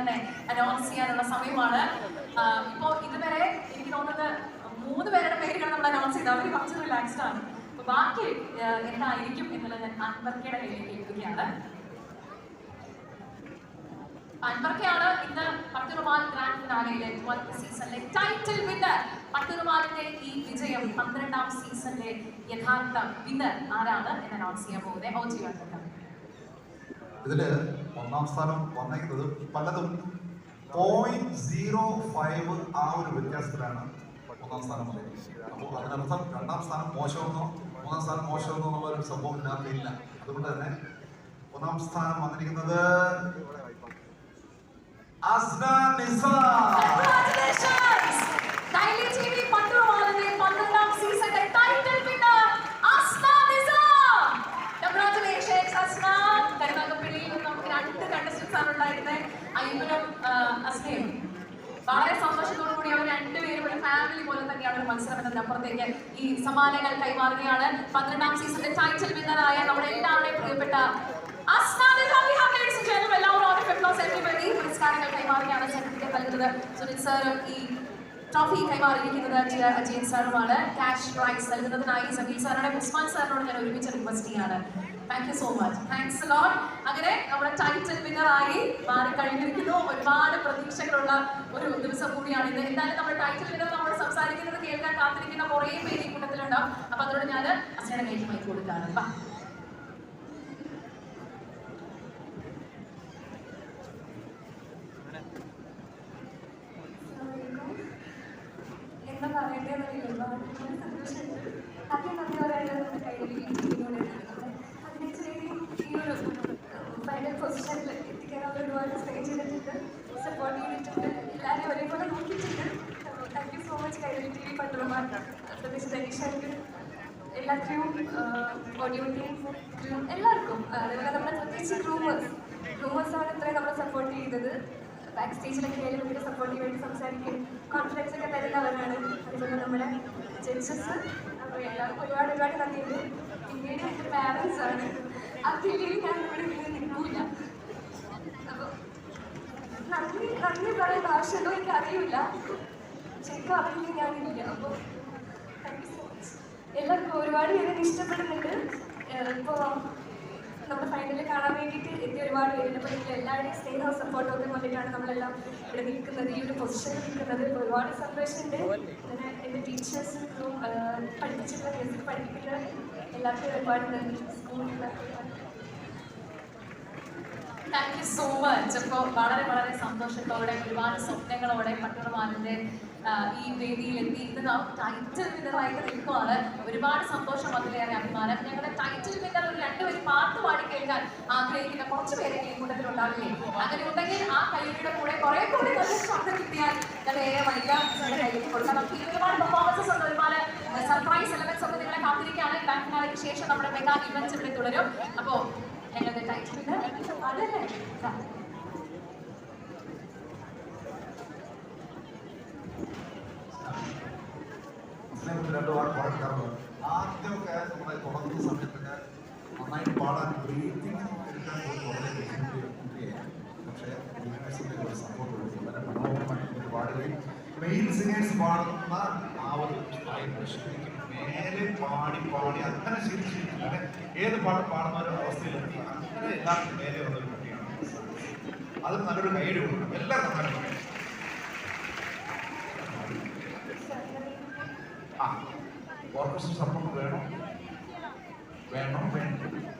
തന്നെ അനൗൺസ് ചെയ്യാനുള്ള സമയമാണ്. ഇപ്പോൾ ഇപ്പോ ഇതുവരെ എനിക്ക് തോന്നുന്നത് മൂന്ന് പേരുടെ പേരുകൾ നമ്മൾ അനൗൺസ് ചെയ്ത് അവർ കുറച്ച് റിലാക്സ്ഡ് ആണ്. ബാക്കി എന്തായിരിക്കും എന്നുള്ളത് ഞാൻ അൻവർക്കയുടെ കയ്യിലേക്ക് എത്തുകയാണ്. അൻവർക്കയാണ് ഇന്ന് പത്തുറുമാൽ ഗ്രാൻഡ് ഫിനാലയിലെ സീസണിലെ ടൈറ്റിൽ വിന്നർ പത്തുറുമാലിന്റെ ഈ വിജയം പന്ത്രണ്ടാം സീസണിലെ യഥാർത്ഥ വിന്നർ ആരാണ് എന്ന് അനൗൺസ് ചെയ്യാൻ പോകുന്നത്. ഓ ജി ഇതിൽ ഒന്നാം സ്ഥാനം വന്നേക്കുന്നത് പലതും പോയിന്റ് സീറോ ഫൈവ് ആ ഒരു വ്യത്യാസത്തിലാണ് ഒന്നാം സ്ഥാനം വന്നിരിക്കുന്നത് അപ്പോൾ അതിനർത്ഥം രണ്ടാം സ്ഥാനം മോശമെന്നോ മൂന്നാം സ്ഥാനം മോശമെന്നോ എന്നുള്ള ഒരു സംഭവം ഇല്ലാത്തില്ല അതുകൊണ്ട് തന്നെ ഒന്നാം സ്ഥാനം വന്നിരിക്കുന്നത് Asna Nisar Congratulations! Daily TV പട്ടുറുമാലിന്റെ പന്ത്രണ്ടാം സീസണിലെ title winner Asna Nizam congratulations Asna കരുനാഗപ്പള്ളിയിൽ നിന്ന് നമുക്ക് രണ്ട് കണ്ടസ്റ്റൻസ് ആണ് അയ്യൂരും അസ്നയും വളരെ സന്തോഷത്തോടു കൂടി അവർ രണ്ടുപേരും ഒരു ഫാമിലി പോലെ തന്നെയാണ് ഒരു മത്സരം എന്നതിനപ്പുറത്തേക്ക് ഈ സമ്മാനങ്ങൾ കൈമാറുകയാണ്. പന്ത്രണ്ടാം സീസണിലെ ടൈറ്റിൽ വിന്നറായ നമ്മുടെ എല്ലാവരുടെയും പ്രിയപ്പെട്ട പുരസ്കാരങ്ങൾ കൈമാറുകയാണ്. സർട്ടിഫിക്കറ്റ് നൽകുന്നത് സുനിൽ സാറും ഈ ട്രോഫി കൈമാറിയിരിക്കുന്നത് അജയ- അജയൻ സാറുമാണ് ക്യാഷ് പ്രൈസ് നൽകുന്നതിനായി സമീൽ സാറിനോട് ഉസ്മാൻ സാറിനോട് ഞാൻ ഒരുമിച്ച് റിക്വസ്റ്റ് ചെയ്യാണ്. Thank you so much thanks lot അങ്ങനെ നമ്മുടെ ടൈറ്റിൽ വിന്നറായി മാറി കഴിഞ്ഞിരിക്കുന്നു. ഒരുപാട് പ്രതീക്ഷകളുള്ള ഒരു ദിവസം കൂടിയാണ് ഇത് എന്തായാലും നമ്മുടെ ടൈറ്റിൽ വിന്നർ നമ്മൾ സംസാരിക്കുന്നത് കേൾക്കാൻ കാത്തിരിക്കുന്ന കുറേ പേര് ഈ കൂട്ടത്തിലുണ്ടാവും അപ്പൊ അതിനോട് ഞാൻ അച്ഛനെ കയ്യിൽ കൊടുക്കാണ്. എന്താ പറയണ്ടേ എന്നറിയില്ല സന്തോഷമുണ്ട്. ആദ്യം നന്ദി പറയാനുള്ളത് കൈരളി ടീമിനോട് അതിനുശേഷം ഈ ഒരു ഫൈനൽ പൊസിഷനിൽ എത്തിക്കാൻ അവർ ഒരുപാട് സ്ട്രേ ചെയ്തിട്ടുണ്ട് സപ്പോർട്ട് ചെയ്തിട്ടുണ്ട് എല്ലാവരെയും ഒരേപോലെ നോക്കിയിട്ടുണ്ട് thank you so much Kairali T V പണ്ടുമാർ പ്രത്യേകിച്ച് ധനീഷാർക്ക് എല്ലാ ക്രൂ ഓഡിയോ ടീം ക്രൂ എല്ലാവർക്കും. അതേപോലെ നമ്മുടെ പ്രത്യേകിച്ച് റൂമേഴ്സ് റൂമേഴ്സ് ആണ് ഇത്രയും നമ്മളെ സപ്പോർട്ട് ചെയ്തത്. ബാക്ക് സ്റ്റേജിലൊക്കെ ആയാലും ഇവരെ സപ്പോർട്ടിന് വേണ്ടി സംസാരിക്കും. കോൺഫിഡൻസ് ഒക്കെ തരുന്നവരാണ്. അതുപോലെ നമ്മുടെ ജഡ്ജസ് എല്ലാവർക്കും ഒരുപാട് ഒരുപാട് നന്ദിയുണ്ട്. പിന്നീട് എന്റെ പാരൻസ് ആണ്. അതില്ലെങ്കിൽ ഞാൻ ഇവിടെ നിൽക്കില്ല നിൽക്കൂല. അപ്പോൾ നന്ദി നന്ദി പറയുന്ന ആവശ്യമുണ്ടോ എനിക്ക് അറിയില്ല. ശരിക്കും അറിയില്ല ഞാനില്ല. അപ്പോൾ സോ മച്ച് എല്ലാവർക്കും ഒരുപാട് പേര് ഇഷ്ടപ്പെടുന്നുണ്ട്. ഇപ്പോൾ നമ്മുടെ ഫൈനലിൽ കാണാൻ വേണ്ടിയിട്ട് എത്തിയ ഒരുപാട് പേരുണ്ട് അപ്പോൾ നിങ്ങൾ എല്ലാവരുടെയും സ്നേഹവും സപ്പോർട്ടും ഒക്കെ കൊണ്ടിട്ടാണ് നമ്മളെല്ലാം ഇവിടെ നിൽക്കുന്നത്. ഈ ഒരു പൊസിഷനിൽ നിൽക്കുന്നത്. ഇപ്പോൾ ഒരുപാട് സന്തോഷമുണ്ട് അങ്ങനെ എന്റെ ടീച്ചേഴ്സും പഠിപ്പിച്ചിട്ടുള്ള കേസിൽ പഠിപ്പിക്കുന്ന എല്ലാവർക്കും ഒരുപാട് നന്ദി. സ്കൂളിലുള്ള താങ്ക് യു സോ മച്ച് അപ്പോൾ വളരെ വളരെ സന്തോഷത്തോടെ ഒരുപാട് സ്വപ്നങ്ങളോടെ പട്ടുറമാലിന്റെ ആ, ഈ വേദിയിലെത്തി ഇത് നാം ടൈറ്റിൽ വിന്നറായിട്ട് നിൽക്കുവാണ്. ഒരുപാട് സന്തോഷം അതിലേറെ അഭിമാനം. ഞങ്ങളുടെ ടൈറ്റിൽ വിന്നർ ഒരു രണ്ടുപേര് പാട്ട് പാടി കേൾക്കാൻ ആഗ്രഹിക്കുന്ന കുറച്ച് പേരെങ്കിലും കൂട്ടത്തിൽ ഉണ്ടാവില്ലേ അങ്ങനെ ഉണ്ടെങ്കിൽ ആ കൈയുടെ കൂടെ കുറെ കൂടി നല്ല ശബ്ദം കിട്ടിയാൽ ഞാൻ ഏറെ നിങ്ങളുടെ കയ്യിലേക്ക് കൊടുക്കാം. നമുക്ക് ഒരുപാട് പെർഫോമൻസസ് ഉണ്ട്. ഒരുപാട് സർപ്രൈസ് എലമെന്റ്സ് ഒക്കെ നിങ്ങളെ കാത്തിരിക്കുകയാണ്. ഗ്രാൻഡ് ശേഷം നമ്മുടെ മെഗാ ഇവന്റ്സ് ഇവിടെ തുടരും. അപ്പോൾ ഞങ്ങളുടെ ടൈറ്റിൽ വിന്നർ അതല്ലേ ദാ. സ്നേഹത്തിൽ രണ്ട് വാക്ക് പറയാറുണ്ട് ആദ്യമൊക്കെ നമ്മളെ തുടങ്ങുന്ന സമയത്തൊക്കെ നന്നായിട്ട് പാടാൻ ബ്രീത്തിങ് എടുക്കാൻ പോലും വളരെ ബുദ്ധിമുട്ടിയായിരുന്നു പക്ഷേ യൂണിവേഴ്സിൻ്റെ ഒരു സപ്പോർട്ട് കൊടുത്തു വളരെ മനോഹരമായിട്ട് പാടുകയും സിംഗേഴ്സ് പാടുന്ന ആ ഒരു മേലെ പാടി പാടി അങ്ങനെ ശീലിച്ചിട്ട് അങ്ങനെ ഏത് പാട്ട് പാടുന്ന ഒരു അവസ്ഥയിലെത്തി അങ്ങനെ എല്ലാവർക്കും മേലെ വന്ന ഒരു കുട്ടിയാണ്. അതിന് നല്ലൊരു ഗൈഡ് കൊടുക്കണം. എല്ലാവർക്കും പാടി. ആ ഓർക്കസ്ട്ര സപ്പോർട്ട് വേണം? വേണം? വേണം